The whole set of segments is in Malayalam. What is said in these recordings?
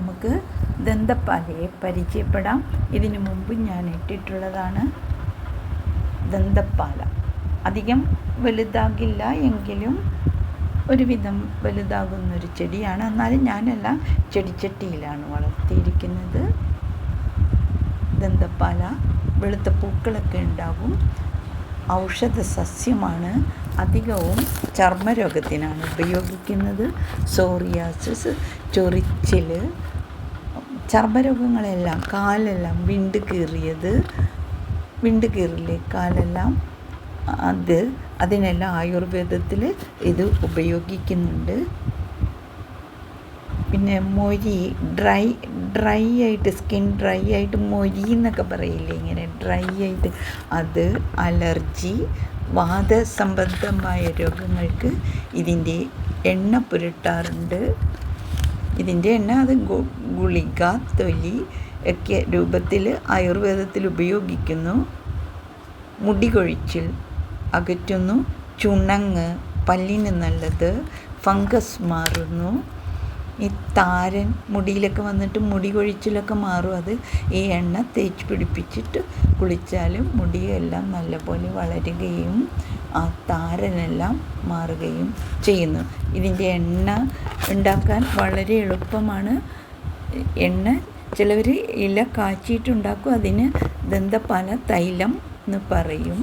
നമുക്ക് ദന്തപ്പാലയെ പരിചയപ്പെടാം. ഇതിനു മുമ്പ് ഞാൻ ഇട്ടിട്ടുള്ളതാണ് ദന്തപ്പാല. അധികം വലുതാകില്ല എങ്കിലും ഒരുവിധം വലുതാകുന്നൊരു ചെടിയാണ്. എന്നാലും ഞാനെല്ലാം ചെടിച്ചട്ടിയിലാണ് വളർത്തിയിരിക്കുന്നത്. ദന്തപ്പാല വെളുത്ത പൂക്കളൊക്കെ ഉണ്ടാകും. ഔഷധ സസ്യമാണ് അധികവും ചർമ്മരോഗത്തിനാണ് ഉപയോഗിക്കുന്നത്. സോറിയാസിസ് ചൊറിച്ചിൽ ചർമ്മരോഗങ്ങളെല്ലാം കാലെല്ലാം വിണ്ട് കീറിയത് വിണ്ട് കീറില്ലേ കാലെല്ലാം അത് അതിനെല്ലാം ആയുർവേദത്തിൽ ഇത് ഉപയോഗിക്കുന്നുണ്ട്. പിന്നെ മൊരി ഡ്രൈ ഡ്രൈ ആയിട്ട് സ്കിൻ ഡ്രൈ ആയിട്ട് മൊരി എന്നൊക്കെ പറയില്ലേ ഇങ്ങനെ ഡ്രൈ ആയിട്ട്. അത് അലർജി വാത സംബന്ധമായ രോഗങ്ങൾക്ക് ഇതിന്റെ എണ്ണ പുരട്ടാറുണ്ട്. ഇതിന്റെ എണ്ണ അത് ഗുളിക തൊലി ഒക്കെ രൂപത്തിൽ ആയുർവേദത്തിൽ ഉപയോഗിക്കുന്നു. മുടി കൊഴിച്ചിൽ അകറ്റുന്നു. ചുണങ്ങ് പല്ലിന് നല്ലത്. ഫംഗസ് മാറുന്നു. ഈ താരൻ മുടിയിലൊക്കെ വന്നിട്ട് മുടി കൊഴിച്ചിലൊക്കെ മാറും. അത് ഈ എണ്ണ തേച്ച് പിടിപ്പിച്ചിട്ട് കുളിച്ചാലും മുടിയെല്ലാം നല്ലപോലെ വളരുകയും ആ താരനെല്ലാം മാറുകയും ചെയ്യുന്നു. ഇതിന്റെ എണ്ണ ഉണ്ടാക്കാൻ വളരെ എളുപ്പമാണ്. എണ്ണ ചിലവർ ഇല കാച്ചിയിട്ടുണ്ടാക്കും അതിന് ദന്തപാല തൈലം എന്ന് പറയും.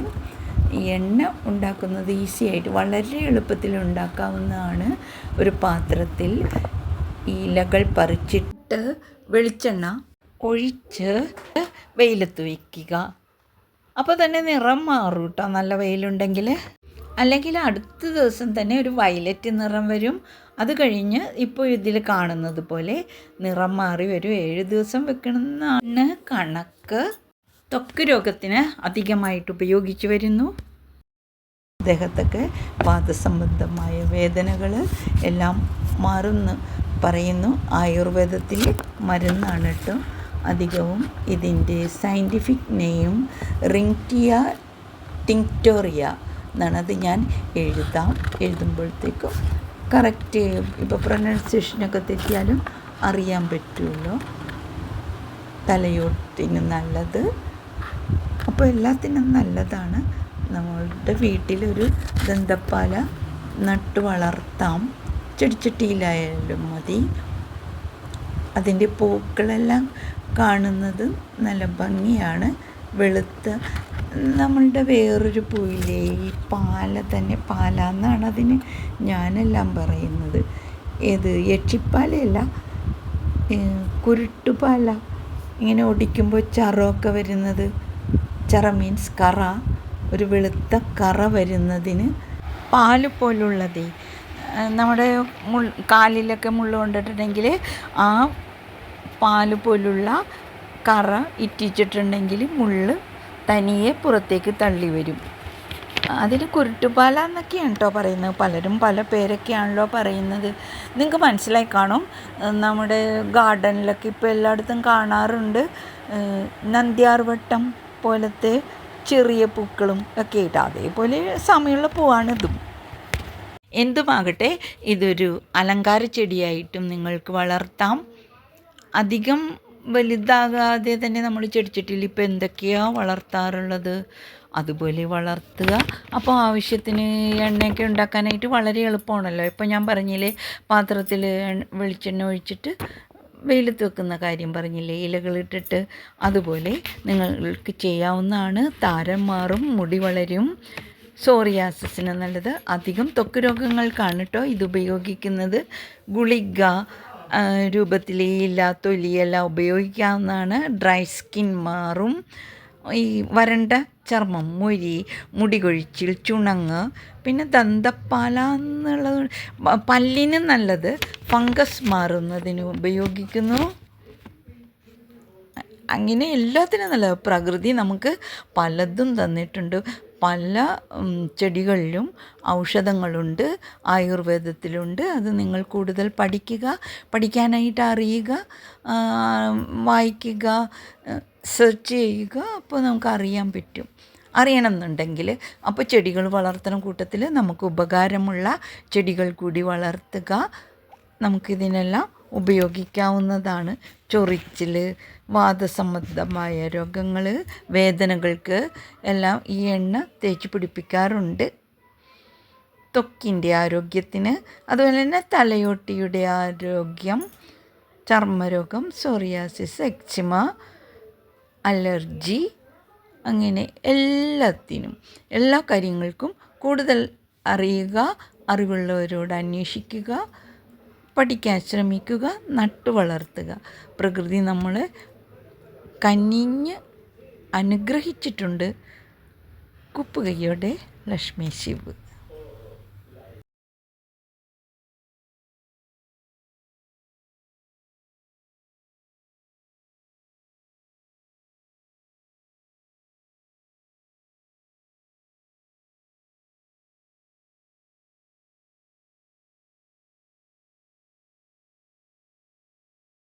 എണ്ണ ഉണ്ടാക്കുന്നത് ഈസി ആയിട്ട് വളരെ എളുപ്പത്തിൽ ഉണ്ടാക്കാവുന്നതാണ് ഒരു പാത്രത്തിൽ. ഇലകൾ പറിച്ചിട്ട് വെളിച്ചെണ്ണ ഒഴിച്ച് വെയിലത്ത് വയ്ക്കുക. അപ്പോൾ തന്നെ നിറം മാറും കേട്ടോ നല്ല വെയിലുണ്ടെങ്കിൽ അല്ലെങ്കിൽ അടുത്ത ദിവസം തന്നെ ഒരു വയലറ്റ് നിറം വരും. അത് കഴിഞ്ഞ് ഇപ്പോൾ ഇതിൽ കാണുന്നത് പോലെ നിറം മാറി വരും. ഏഴ് ദിവസം വെക്കണമെന്നാണ് കണക്ക്. ത്വക്ക് രോഗത്തിന് അധികമായിട്ട് ഉപയോഗിച്ചു വരുന്നു. അദ്ദേഹത്തൊക്കെ വാദസംബന്ധമായ വേദനകൾ എല്ലാം മാറുന്നു. പറയുന്നു. ആയുർവേദത്തിൽ മരുന്നാണ് കേട്ടോ അധികവും. ഇതിന്റെ സയന്റിഫിക് നെയിം ടിങ്റ്റോറിയ എന്നാണ്. അത് ഞാൻ എഴുതാം. എഴുതുമ്പോഴത്തേക്കും കറക്റ്റ് ഇപ്പോൾ പ്രൊനൗൺസിയേഷനൊക്കെ തെറ്റിയാലും അറിയാൻ പറ്റുമല്ലോ തലയോട്ടിന് നല്ലത്. അപ്പോൾ എല്ലാത്തിനും നല്ലതാണ്. നമ്മളുടെ വീട്ടിലൊരു ദന്തപ്പാല നട്ടു വളർത്താം. ചെടിച്ചട്ടിയിലായാലും മതി. അതിന്റെ പൂക്കളെല്ലാം കാണുന്നത് നല്ല ഭംഗിയാണ്. വെളുത്ത നമ്മളുടെ വേറൊരു പൂവില്ലേ ഈ പാല തന്നെ പാല എന്നാണ് അതിന് ഞാനെല്ലാം പറയുന്നത്. ഏത് യക്ഷിപ്പാലയല്ല കുരുട്ടുപാല. ഇങ്ങനെ ഒടിക്കുമ്പോൾ ചറമൊക്കെ വരുന്നത് ചറ മീൻസ് കറ ഒരു വെളുത്ത കറ വരുന്നതിന് പാൽ പോലുള്ളത്. നമ്മുടെ മുൾ കാലിലൊക്കെ മുള്ള കൊണ്ടിട്ടുണ്ടെങ്കിൽ ആ പാൽ പോലുള്ള കറ ഇറ്റിച്ചിട്ടുണ്ടെങ്കിൽ മുള്ള് തനിയെ പുറത്തേക്ക് തള്ളി വരും. അതിന് കുരുട്ടുപാല എന്നൊക്കെയാണ് കേട്ടോ പറയുന്നത്. പലരും പല പേരൊക്കെയാണല്ലോ പറയുന്നത്. നിങ്ങൾക്ക് മനസ്സിലായി കാണും. നമ്മുടെ ഗാർഡനിലൊക്കെ ഇപ്പോൾ എല്ലായിടത്തും കാണാറുണ്ട്. നന്ദ്യാർവട്ടം പോലത്തെ ചെറിയ പൂക്കളും ഒക്കെ ആയിട്ട്. അതേപോലെ സമയമുള്ള പൂവാണിതും. എന്തുമാകട്ടെ ഇതൊരു അലങ്കാര ചെടിയായിട്ടും നിങ്ങൾക്ക് വളർത്താം. അധികം വലുതാകാതെ തന്നെ നമ്മൾ ചെടിച്ചട്ടിയിൽ ഇപ്പോൾ എന്തൊക്കെയാണ് വളർത്താറുള്ളത്? അതുപോലെ വളർത്തുക. അപ്പോൾ ആവശ്യത്തിന് എണ്ണയൊക്കെ ഉണ്ടാക്കാനായിട്ട് വളരെ എളുപ്പമാണല്ലോ. ഇപ്പോൾ ഞാൻ പറഞ്ഞില്ലേ പാത്രത്തിൽ വെളിച്ചെണ്ണ ഒഴിച്ചിട്ട് വെയിലത്ത് വെക്കുന്ന കാര്യം പറഞ്ഞില്ലേ ഇലകളിട്ടിട്ട് അതുപോലെ നിങ്ങൾക്ക് ചെയ്യാവുന്നതാണ് താരം മാറും മുടി വളരും. സോറിയാസിസിന് നല്ലത്. അധികം ത്വക്ക് രോഗങ്ങൾക്കാണ് കേട്ടോ ഇത് ഉപയോഗിക്കുന്നത്. ഗുളിക രൂപത്തിലേ രൂപത്തിൽ ഒലിയെല്ലാം ഇല തൊലിയെല്ലാം ഉപയോഗിക്കാവുന്നതാണ്. ഡ്രൈ സ്കിൻ മാറും. ഈ വരണ്ട ചർമ്മം മൊരി മുടി കൊഴിച്ചിൽ ചുണങ്ങ് പിന്നെ ദന്തപ്പാല എന്നുള്ളത് പല്ലിന് നല്ലത്. ഫംഗസ് മാറുന്നതിന് ഉപയോഗിക്കുന്നു. അങ്ങനെ എല്ലാത്തിനും നല്ല പ്രകൃതി നമുക്ക് പലതും തന്നിട്ടുണ്ട്. പല ചെടികളിലും ഔഷധങ്ങളുണ്ട് ആയുർവേദത്തിലുണ്ട്. അത് നിങ്ങൾ കൂടുതൽ പഠിക്കുക പഠിക്കാനായിട്ട് അറിയുക വായിക്കുക സെർച്ച് ചെയ്യുക. അപ്പോൾ നമുക്ക് അറിയാൻ പറ്റും. അറിയണം എന്നുണ്ടെങ്കിൽ അപ്പോൾ ചെടികൾ വളർത്തുന്ന കൂട്ടത്തിൽ. നമുക്ക് ഉപകാരമുള്ള ചെടികൾ കൂടി വളർത്തുക. നമുക്കിതിനെല്ലാം ഉപയോഗിക്കാവുന്നതാണ്. ചൊറിച്ചിൽ വാദസംബന്ധമായ രോഗങ്ങൾ വേദനകൾക്ക് എല്ലാം ഈ എണ്ണ തേച്ച് പിടിപ്പിക്കാറുണ്ട്. ത്വക്കിന്റെ ആരോഗ്യത്തിന് അതുപോലെ തന്നെ തലയോട്ടിയുടെ ആരോഗ്യം ചർമ്മരോഗം സോറിയാസിസ് എക്സിമ അലർജി അങ്ങനെ എല്ലാത്തിനും എല്ലാ കാര്യങ്ങൾക്കും കൂടുതൽ അറിയുക അറിവുള്ളവരോട് അന്വേഷിക്കുക പഠിക്കാൻ ശ്രമിക്കുക നട്ടു വളർത്തുക. പ്രകൃതി നമ്മളെ കനിഞ്ഞ് അനുഗ്രഹിച്ചിട്ടുണ്ട്. കുപ്പുകയ്യോടെ ലക്ഷ്മി ശിവ്.